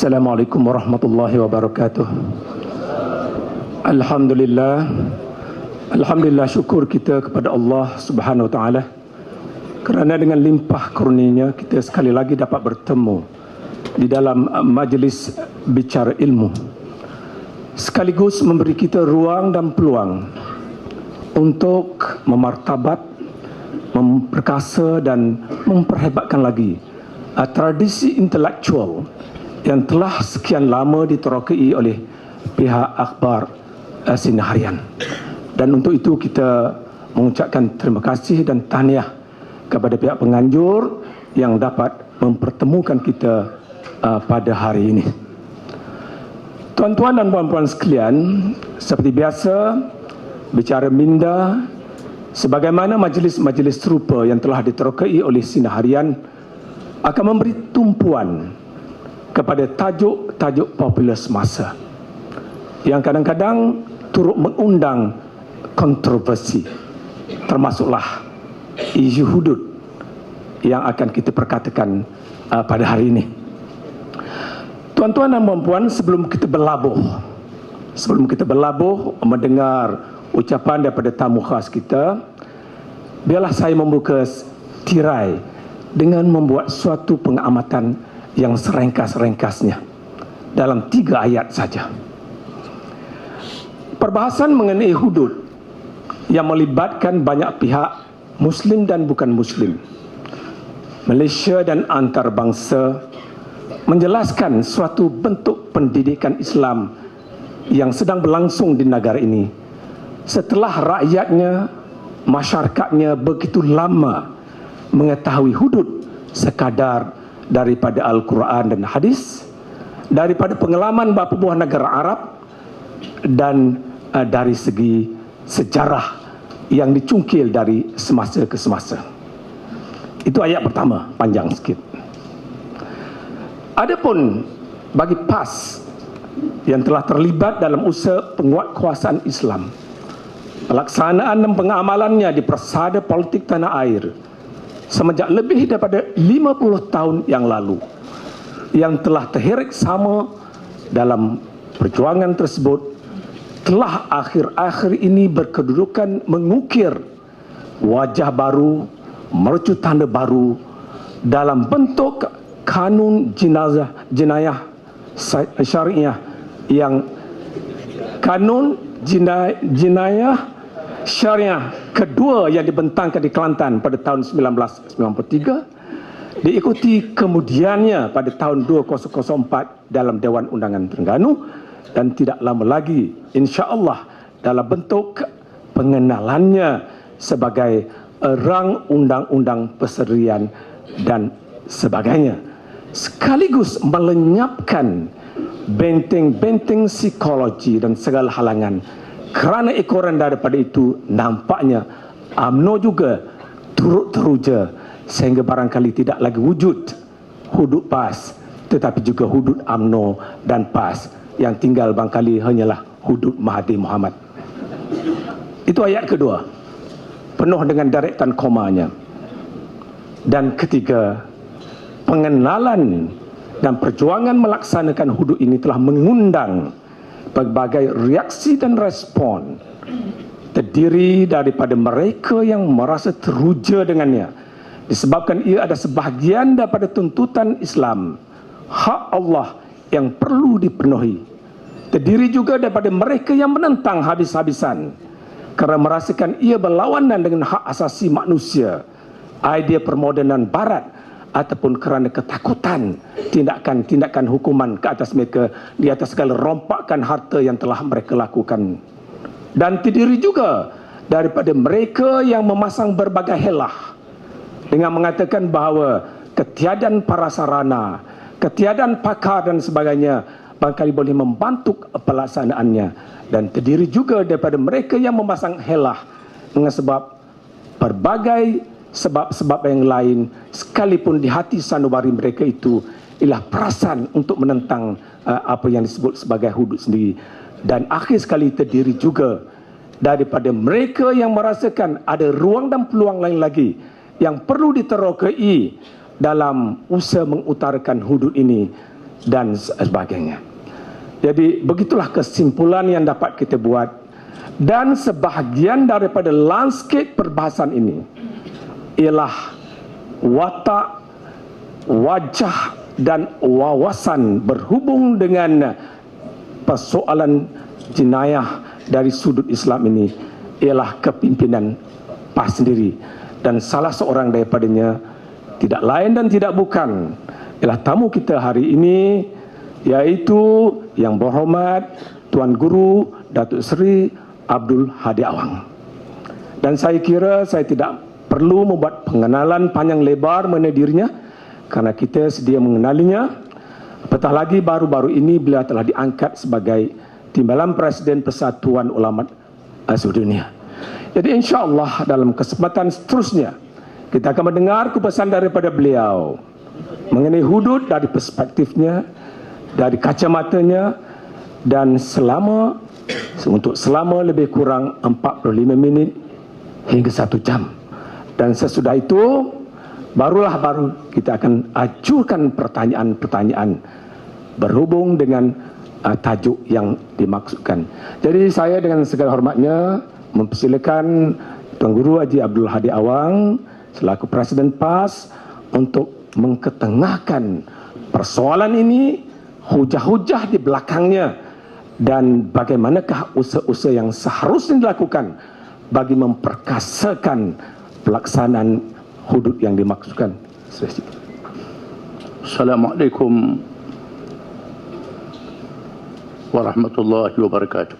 Assalamualaikum warahmatullahi wabarakatuh. Alhamdulillah. Alhamdulillah syukur kita kepada Allah Subhanahu wa taala kerana dengan limpah kurnianya kita sekali lagi dapat bertemu di dalam majlis bicara ilmu sekaligus memberi kita ruang dan peluang untuk memartabat memperkasa dan memperhebatkan lagi uh, tradisi intelektual yang telah sekian lama diterokai oleh pihak akhbar sinar harian. Dan untuk itu kita mengucapkan terima kasih dan tahniah kepada pihak penganjur yang dapat mempertemukan kita uh, pada hari ini. Tuan-tuan dan puan-puan sekalian, seperti biasa, bicara minda sebagaimana majlis-majlis serupa yang telah diterokai oleh sinar harian akan memberi tumpuan kepada tajuk-tajuk popular semasa yang kadang-kadang turut mengundang kontroversi termasuklah isu hudud yang akan kita perkatakan uh, pada hari ini. Tuan-tuan dan puan-puan, sebelum kita berlabuh, sebelum kita berlabuh mendengar ucapan daripada tamu khas kita, biarlah saya membuka tirai dengan membuat suatu pengamatan yang serengkas-rengkasnya dalam tiga ayat saja. Perbahasan mengenai hudud yang melibatkan banyak pihak Muslim dan bukan Muslim. Malaysia dan antarabangsa menjelaskan suatu bentuk pendidikan Islam yang sedang berlangsung di negara ini setelah rakyatnya, masyarakatnya begitu lama mengetahui hudud sekadar daripada Al-Quran dan hadis, daripada pengalaman bapa buah negara Arab dan uh, dari segi sejarah yang dicungkil dari semasa ke semasa. Itu ayat pertama, panjang sikit. Adapun bagi PAS yang telah terlibat dalam usaha penguatkuasaan Islam, pelaksanaan dan pengamalannya di persada politik tanah air semenjak lebih daripada 50 tahun yang lalu yang telah terhirik sama dalam perjuangan tersebut telah akhir-akhir ini berkedudukan mengukir wajah baru, mercu tanda baru dalam bentuk kanun jenazah jenayah syariah yang kanun jenayah, jenayah syariah kedua yang dibentangkan di Kelantan pada tahun 1993 diikuti kemudiannya pada tahun 2004 dalam Dewan Undangan Terengganu dan tidak lama lagi insya-Allah dalam bentuk pengenalannya sebagai rang undang-undang perserian dan sebagainya. Sekaligus melenyapkan benteng-benteng psikologi dan segala halangan kerana ekoran daripada itu nampaknya AMNO juga turut teruja sehingga barangkali tidak lagi wujud hudud PAS tetapi juga hudud AMNO dan PAS yang tinggal bangkali hanyalah hudud Mahathir Muhammad. Itu ayat kedua. Penuh dengan deretan komanya. Dan ketiga, pengenalan dan perjuangan melaksanakan hudud ini telah mengundang berbagai reaksi dan respon terdiri daripada mereka yang merasa teruja dengannya. Disebabkan ia ada sebahagian daripada tuntutan Islam hak Allah yang perlu dipenuhi. Terdiri juga daripada mereka yang menentang habis-habisan kerana merasakan ia berlawanan dengan hak asasi manusia, idea permodenan barat ataupun kerana ketakutan tindakan-tindakan hukuman ke atas mereka di atas segala rompakan harta yang telah mereka lakukan. Dan terdiri juga daripada mereka yang memasang berbagai helah dengan mengatakan bahawa ketiadaan para sarana, ketiadaan pakar dan sebagainya barangkali boleh membantu pelaksanaannya dan terdiri juga daripada mereka yang memasang helah dengan sebab berbagai sebab-sebab yang lain sekalipun di hati sanubari mereka itu ialah perasan untuk menentang uh, apa yang disebut sebagai hudud sendiri dan akhir sekali terdiri juga daripada mereka yang merasakan ada ruang dan peluang lain lagi yang perlu diterokai dalam usaha mengutarakan hudud ini dan sebagainya. Jadi begitulah kesimpulan yang dapat kita buat dan sebahagian daripada landscape perbahasan ini ialah watak, wajah dan wawasan berhubung dengan persoalan jenayah dari sudut Islam ini ialah kepimpinan PAS sendiri dan salah seorang daripadanya tidak lain dan tidak bukan ialah tamu kita hari ini yaitu yang berhormat Tuan Guru Datuk Seri Abdul Hadi Awang. Dan saya kira saya tidak perlu membuat pengenalan panjang lebar mengenai dirinya kerana kita sedia mengenalinya. Apatah lagi baru-baru ini beliau telah diangkat sebagai Timbalan Presiden Persatuan Ulama Seluruh Dunia. Jadi insya Allah dalam kesempatan seterusnya kita akan mendengar kepesan daripada beliau mengenai hudud dari perspektifnya dari kacamatanya dan selama untuk selama lebih kurang 45 minit hingga 1 jam. Dan sesudah itu barulah baru kita akan ajukan pertanyaan-pertanyaan berhubung dengan uh, tajuk yang dimaksudkan. Jadi saya dengan segala hormatnya mempersilakan Tuan Guru Haji Abdul Hadi Awang selaku Presiden PAS untuk mengketengahkan persoalan ini hujah-hujah di belakangnya dan bagaimanakah usaha-usaha yang seharusnya dilakukan bagi memperkasakan pelaksanaan hudud yang dimaksudkan. Assalamualaikum warahmatullahi wabarakatuh.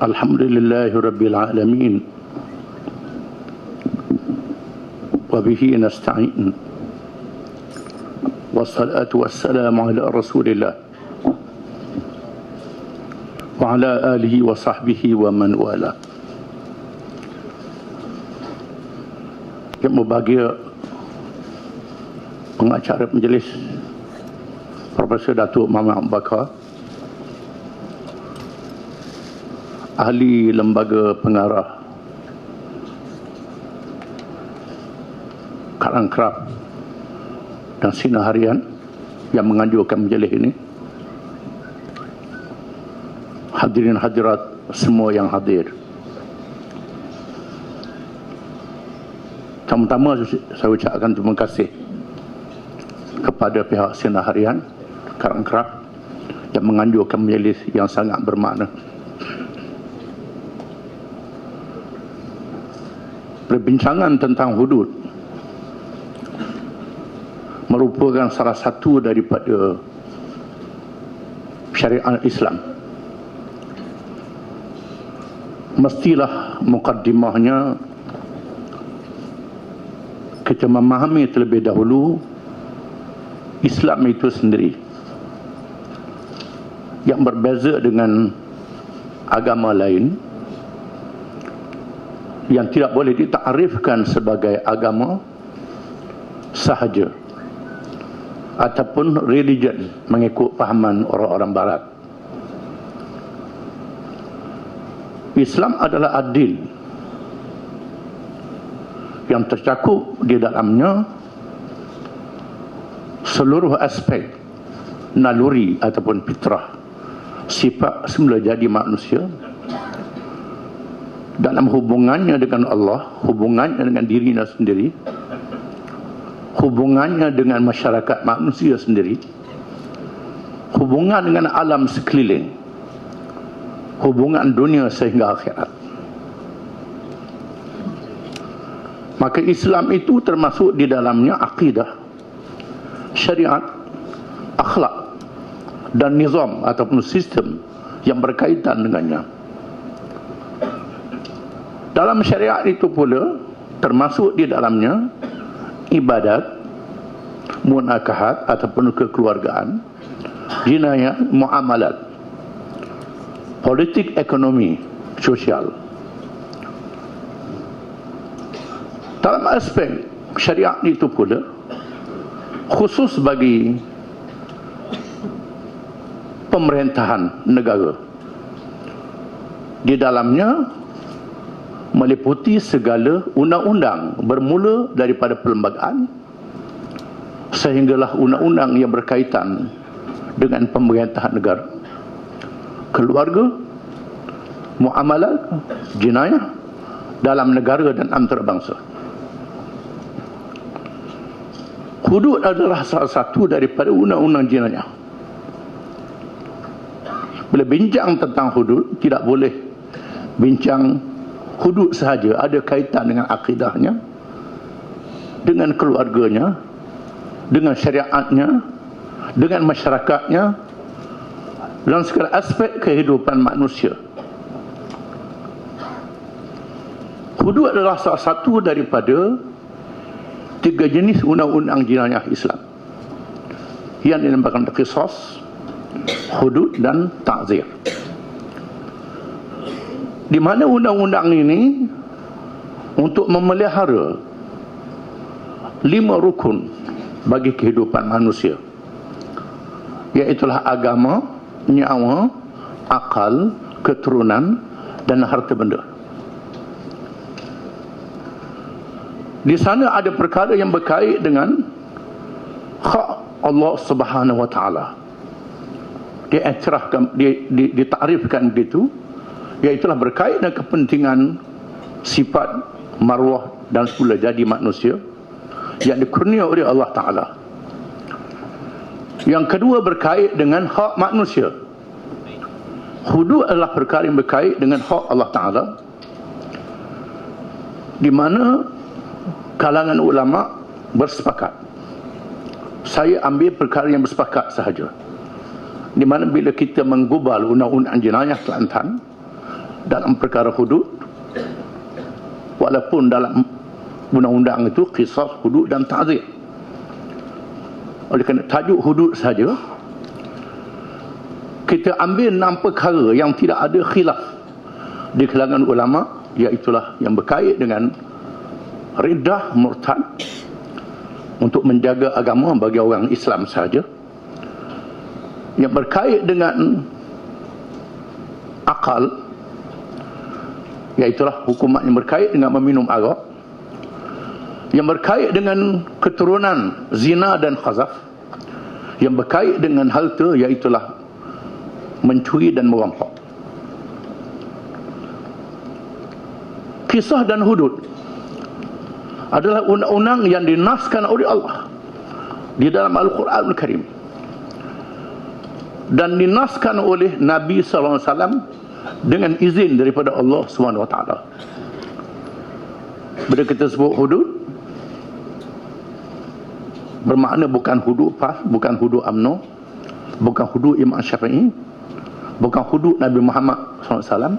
Alhamdulillahirabbil alamin. وبه نستعين والصلاة والسلام على رسول الله وعلى آله وصحبه ومن والاه yang berbahagia pengacara majlis Profesor Datuk Muhammad Bakar ahli lembaga pengarah Karangkraf dan Sinar Harian yang menganjurkan majalah ini hadirin hadirat semua yang hadir pertama-tama saya ucapkan terima kasih kepada pihak Sinar Harian Karangkraf yang menganjurkan majalis yang sangat bermakna perbincangan tentang hudud merupakan salah satu daripada syariat Islam. Mestilah mukaddimahnya kita memahami terlebih dahulu Islam itu sendiri yang berbeza dengan agama lain yang tidak boleh ditakrifkan sebagai agama sahaja ataupun religion mengikut pahaman orang-orang barat. Islam adalah adil. Yang tercakup di dalamnya seluruh aspek naluri ataupun fitrah sifat semula jadi manusia dalam hubungannya dengan Allah hubungannya dengan dirinya sendiri hubungannya dengan masyarakat manusia sendiri hubungan dengan alam sekeliling hubungan dunia sehingga akhirat. Maka Islam itu termasuk di dalamnya akidah syariat akhlak dan nizam ataupun sistem yang berkaitan dengannya. Dalam syariat itu pula termasuk di dalamnya ibadat munakahat ataupun kekeluargaan jinayah muamalat politik ekonomi sosial. Dalam aspek syariat itu pula khusus bagi pemerintahan negara di dalamnya meliputi segala undang-undang bermula daripada perlembagaan sehinggalah undang-undang yang berkaitan dengan pemerintahan negara keluarga muamalat jenayah dalam negara dan antarabangsa. Hudud adalah salah satu daripada undang-undang jenayah bila bincang tentang hudud tidak boleh bincang hudud sahaja. Ada kaitan dengan akidahnya dengan keluarganya dengan syariatnya dengan masyarakatnya dalam segala aspek kehidupan manusia. Hudud adalah salah satu daripada tiga jenis undang-undang jenayah Islam. Yang dinamakan qisas hudud dan ta'zir. Di mana undang-undang ini untuk memelihara lima rukun bagi kehidupan manusia iaitulah agama, nyawa, akal, keturunan dan harta benda. Di sana ada perkara yang berkait dengan hak Allah Subhanahu Wa Taala. Dia iktirafkan, dia, ditarifkan begitu iaitulah berkait dengan kepentingan sifat marwah dan semula jadi manusia yang dikurnia oleh Allah Ta'ala yang kedua berkait dengan hak manusia. Hudud adalah perkara yang berkait dengan hak Allah Ta'ala. Di mana kalangan ulama bersepakat. Saya ambil perkara yang bersepakat sahaja. Di mana bila kita menggubal undang-undang jenayah Kelantan dalam perkara hudud walaupun dalam undang-undang itu kisah hudud dan ta'zir oleh kerana tajuk hudud saja kita ambil enam perkara yang tidak ada khilaf di kalangan ulama iaitulah yang berkait dengan ridah murtad untuk menjaga agama bagi orang Islam saja. Yang berkait dengan akal iaitulah hukuman yang berkait dengan meminum arak yang berkait dengan keturunan zina dan khazaf. Yang berkait dengan hal itu iaitulah mencuri dan merampok. Kisah dan hudud adalah undang-undang yang dinaskan oleh Allah di dalam Al-Quran Al-Karim dan dinaskan oleh Nabi SAW dengan izin daripada Allah SWT bila kita sebut hudud bermakna bukan hudud PAS bukan hudud UMNO bukan hudud Imam Syafi'i bukan hudud Nabi Muhammad SAW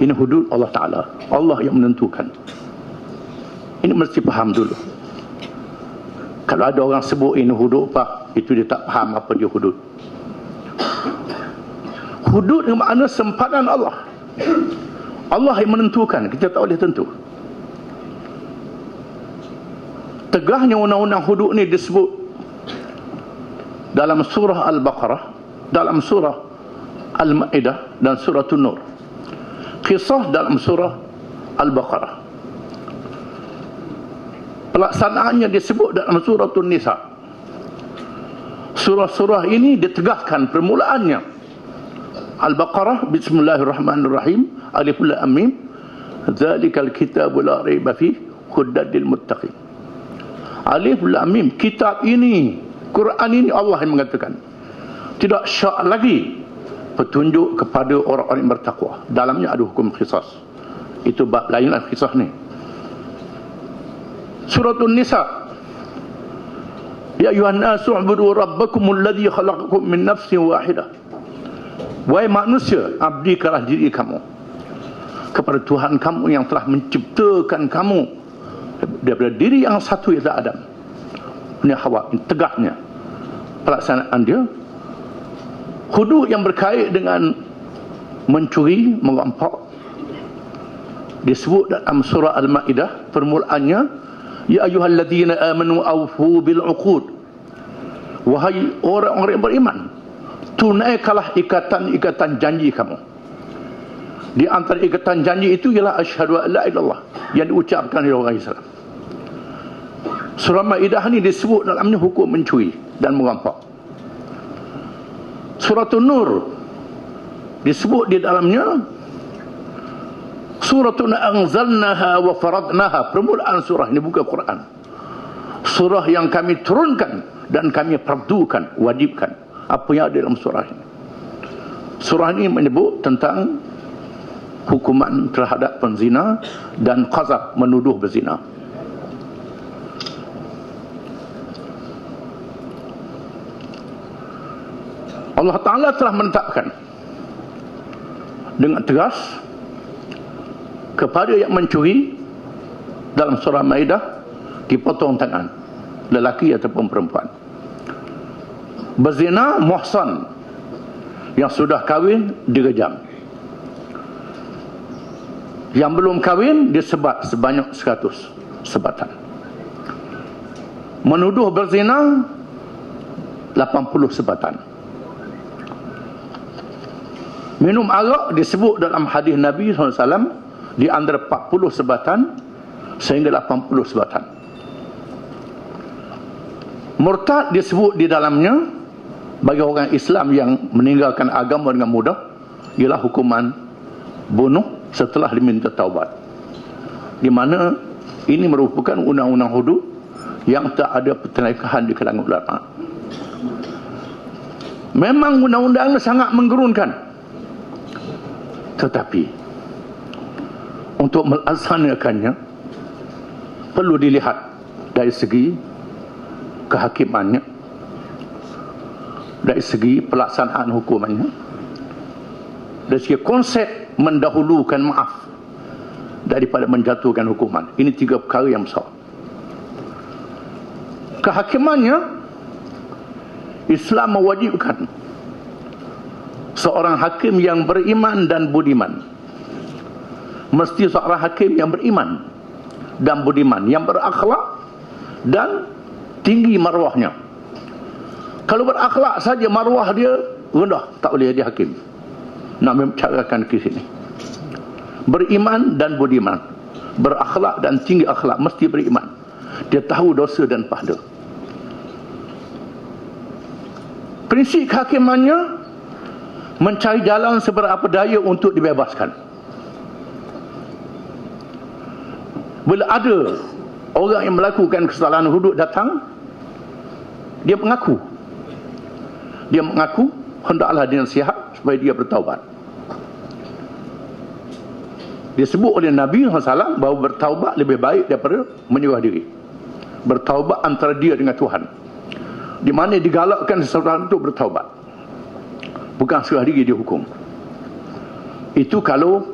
ini hudud Allah Ta'ala. Allah yang menentukan. Ini mesti faham dulu. Kalau ada orang sebut ini hudud PAS itu dia tak faham apa dia hudud. Hudud yang makna sempadan Allah. Allah yang menentukan. Kita tak boleh tentu tegahnya undang-undang hudud ni disebut dalam surah Al-Baqarah dalam surah Al-Ma'idah dan surah An-Nur. Kisah dalam surah Al-Baqarah. Pelaksanaannya disebut dalam surah An-Nisa. Surah-surah ini ditegaskan permulaannya. Al-Baqarah Bismillahirrahmanirrahim Alif Lam Mim Zalikal kitabu la raiba fi hudan lil muttaqin Alif Lam Mim kitab ini Quran ini Allah yang mengatakan. Tidak syak lagi petunjuk kepada orang-orang yang bertakwa. Dalamnya ada hukum qisas itu bab lainlah kisah ni. Suratul Nisa. Ya ayuhan nasu ubudu rabbakum alladhi khalaqakum min nafsin wahidah. Wahai manusia, abdikanlah diri kamu kepada Tuhan kamu yang telah menciptakan kamu daripada diri yang satu ialah Adam. Ini Hawa, ini tegaknya pelaksanaan dia. Hudud yang berkait dengan mencuri, merampok disebut dalam surah Al-Maidah permulaannya ya ayyuhalladzina amanu awfu bil uqud wahai orang-orang yang beriman tunaikanlah ikatan-ikatan janji kamu di antara ikatan janji itu ialah asyhadu an la ilallah yang diucapkan oleh orang Islam surah Maidah ni disebut dalamnya hukum mencuri dan merampak surah Nur disebut di dalamnya suratun anzalnaha wa faradnaha. Permulaan surah ini bukan Quran. Surah yang kami turunkan dan kami perdukan wajibkan apa yang ada dalam surah ini. Surah ini menyebut tentang hukuman terhadap penzina dan qazab menuduh berzina Allah Ta'ala telah menetapkan dengan tegas kepada yang mencuri dalam surah Maidah dipotong tangan lelaki ataupun perempuan. Berzina muhsan yang sudah kahwin direjam. Yang belum kahwin disebat sebanyak 100 sebatan. Menuduh berzina 80 sebatan minum arak disebut dalam hadis Nabi SAW di antara 40 sebatan sehingga 80 sebatan. Murtad disebut di dalamnya bagi orang Islam yang meninggalkan agama dengan mudah ialah hukuman bunuh setelah diminta taubat. Di mana ini merupakan undang-undang hudud yang tak ada pertengahan di kalangan ulama. Memang undang-undang sangat menggerunkan tetapi untuk melaksanakannya perlu dilihat dari segi kehakimannya dari segi pelaksanaan hukumannya dari segi konsep mendahulukan maaf daripada menjatuhkan hukuman. Ini tiga perkara yang besar. Kehakimannya Islam mewajibkan seorang hakim yang beriman dan budiman. Mesti seorang hakim yang beriman dan budiman yang berakhlak dan tinggi marwahnya. Kalau berakhlak saja marwah dia rendah tak boleh jadi hakim. Nak membicarakan ke sini beriman dan budiman. Berakhlak dan tinggi akhlak mesti beriman. Dia tahu dosa dan pahala. Prinsip kehakimannya mencari jalan seberapa daya untuk dibebaskan. Bila ada orang yang melakukan kesalahan hudud datang dia mengaku. Dia mengaku hendaklah dia sihat supaya dia bertaubat. Dia sebut oleh Nabi SAW bahawa bertaubat lebih baik daripada menyerah diri. Bertaubat antara dia dengan Tuhan. Di mana digalakkan seseorang untuk bertaubat bukan serah diri dihukum itu kalau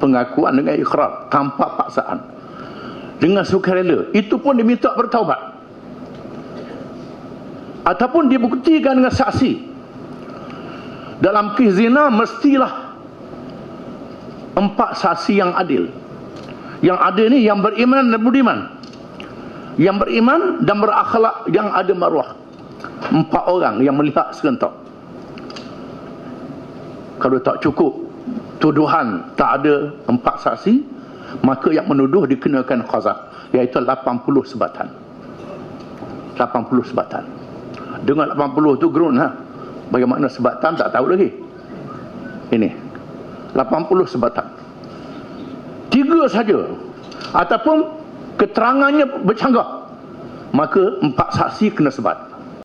pengakuan dengan ikrar tanpa paksaan. Dengan sukarela itu pun diminta bertaubat. Ataupun dibuktikan dengan saksi. Dalam kes zina mestilah empat saksi yang adil. Yang ada ni yang beriman dan budiman. Yang beriman dan berakhlak yang ada maruah. Empat orang yang melihat serentak kalau tak cukup tuduhan tak ada empat saksi maka yang menuduh dikenakan khazaf iaitu 80 sebatan. 80 sebatan. Dengan 80 tu gerun ha? bagaimana sebatan tak tahu lagi. Ini 80 sebatan. Tiga saja ataupun keterangannya bercanggah maka empat saksi kena sebat